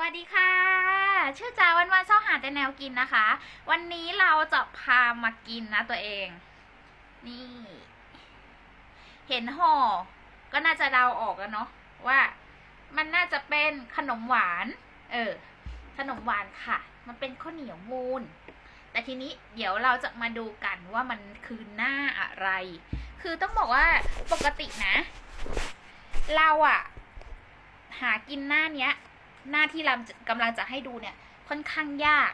วัสดีค่ะ ชื่อจาวันวันเศร้าหาแต่แนวกินนะคะ วันนี้เราจะพามากินนะตัวเอง นี่ เห็นห่อ ก็น่าจะเดาออกแล้วเนาะว่ามันน่าจะเป็นขนมหวาน เออ ขนมหวานค่ะ มันเป็นข้าวเหนียวมูนแต่ทีนี้เดี๋ยวเราจะมาดูกันว่ามันคือหน้าอะไร คือต้องบอกว่าปกตินะ เราอะหากินหน้าเนี้ย หน้าที่เรากำลังจะให้ดูเนี่ย ค่อนข้างยาก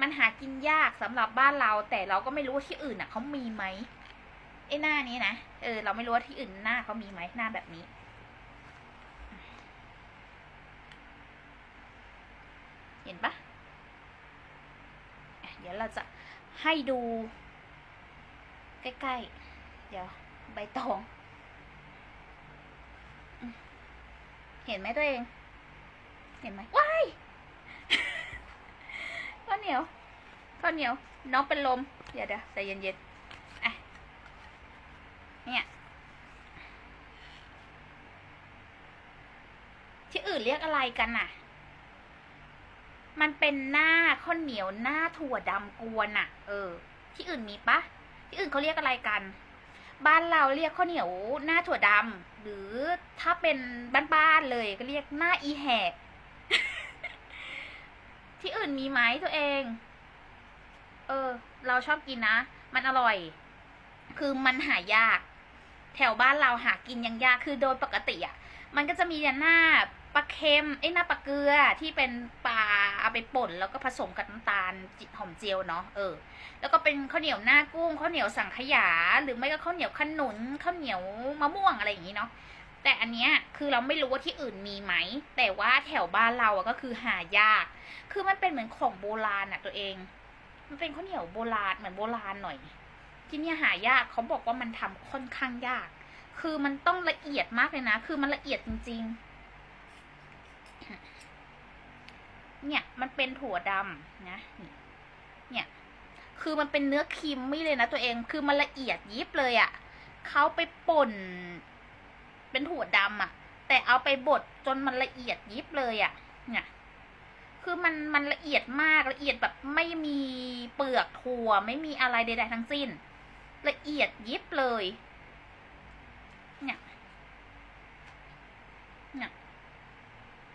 มันหากินยากสำหรับบ้านเรา แต่เราก็ไม่รู้ว่าที่อื่นอะเขามีไหมไอ้หน้านี้นะเออ เราไม่รู้ว่าที่อื่นหน้าเขามีไหมหน้าแบบนี้เห็นปะเดี๋ยวเราจะให้ดู ใกล้ๆ เดี๋ยวใบตอง เห็นไหมตัวเอง เห็นไหมว้ายข้าวเหนียวข้าวเหนียว น้องเป็นลม เดี๋ยวเดี๋ยวใจเย็นๆอะเนี่ยที่อื่นเรียกอะไรกันน่ะ มันเป็นหน้าข้าวเหนียวหน้าถั่วดำกวนน่ะ เออ ที่อื่นมีปะ ที่อื่นเขาเรียกอะไรกัน บ้านเราเรียกข้าวเหนียวหน้าถั่วดำหรือถ้าเป็นบ้านๆเลยก็เรียกหน้าอีแหก ที่อื่นมีไหมตัวเอง เออ เราชอบกินนะ มันอร่อย คือมันหายาก แถวบ้านเราหากินยังยาก คือโดยปกติอะ มันก็จะมีหน้าปลาเค็มไอ้หน้าปลาเกลือที่เป็นปลาเอาไปป่น แล้วก็ผสมกับน้ำตาลจิหอมเจียวเนาะเออ แล้วก็เป็นข้าวเหนียวหน้ากุ้งข้าวเหนียวสังขยา หรือไม่ก็ข้าวเหนียวขนุนข้าวเหนียวมะม่วงอะไรอย่างนี้เนาะ แต่อันเนี้ยคือเราไม่รู้ว่าที่อื่นมีไหม แต่ว่าแถวบ้านเราอะก็คือหายาก คือมันเป็นเหมือนของโบราณอะตัวเอง มันเป็นข้าวเหนียวโบราณเหมือนโบราณหน่อย ที่เนี่ยหายากเขาบอกว่ามันทำค่อนข้างยาก คือมันต้องละเอียดมากเลยนะ คือมันละเอียดจริง ๆ เนี่ยมันเป็นถั่วดำนะ เนี่ย คือมันเป็นเนื้อครีมมี่เลยนะตัวเอง คือมันละเอียดยิบเลยอะ่ะเขาไปป่น เป็นถั่วดำอะ่ะแต่เอาไปบดจนมันละเอียดยิบเลยอะ่ะเนี่ยคือมันมันละเอียดมากละเอียดแบบไม่มีเปลือกถั่วไม่มีอะไรใดๆทั้งสิ้น ละเอียดยิบเลย เนี่ยเนี่ย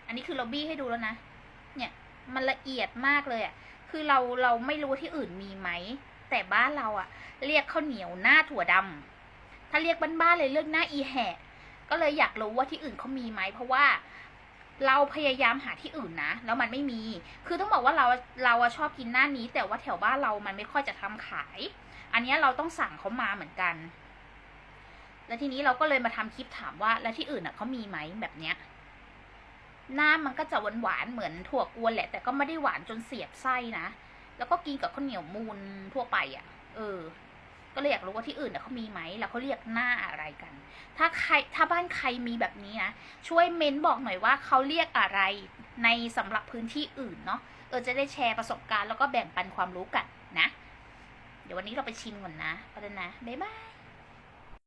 อันนี้คือเราบี้ให้ดูแล้วนะ เนี่ย มันละเอียดมากเลยอะ่ะ คือเราเราไม่รู้ที่อื่นมีไหม แต่บ้านเราอะ่ะ เรียกข้าวเหนียวหน้าถั่วดำถ้าเรียกบ้านๆเลยเรียกหน้าอีแหะ ก็เลยอยากรู้ว่าที่อื่นเขามีไหมเพราะว่าเราพยายามหาที่อื่นนะแล้วมันไม่มี คือต้องบอกว่าเราเราชอบกินหน้านี้ แต่ว่าแถวบ้านเรามันไม่ค่อยจะทำขาย อันนี้เราต้องสั่งเขามาเหมือนกัน แล้วทีนี้เราก็เลยมาทำคลิปถามว่า แล้วที่อื่นอะเขามีไหมแบบเนี้ยหน้ามันก็จะหวานหวานๆเหมือนถั่วกวนแหละ แต่ก็ไม่ได้หวานจนเสียบไส้นะ แล้วก็กินกับข้าวเหนียวมูนทั่วไปอะ เออ ก็เลยอยากรู้ว่าที่อื่นน่เขามีไหมแล้วเขาเรียกหน้าอะไรกัน ถ้าใครถ้าบ้านใครมีแบบนี้นะช่วยเม้นบอกหน่อยว่าเขาเรียกอะไรในสำหรับพื้นที่อื่นเนาะเออจะได้แชร์ประสบการณ์แล้วก็แบ่งปันความรู้กันนะ เดี๋ยววันนี้เราไปชิมก่อนนะไปแล้วนะบ๊ายบาย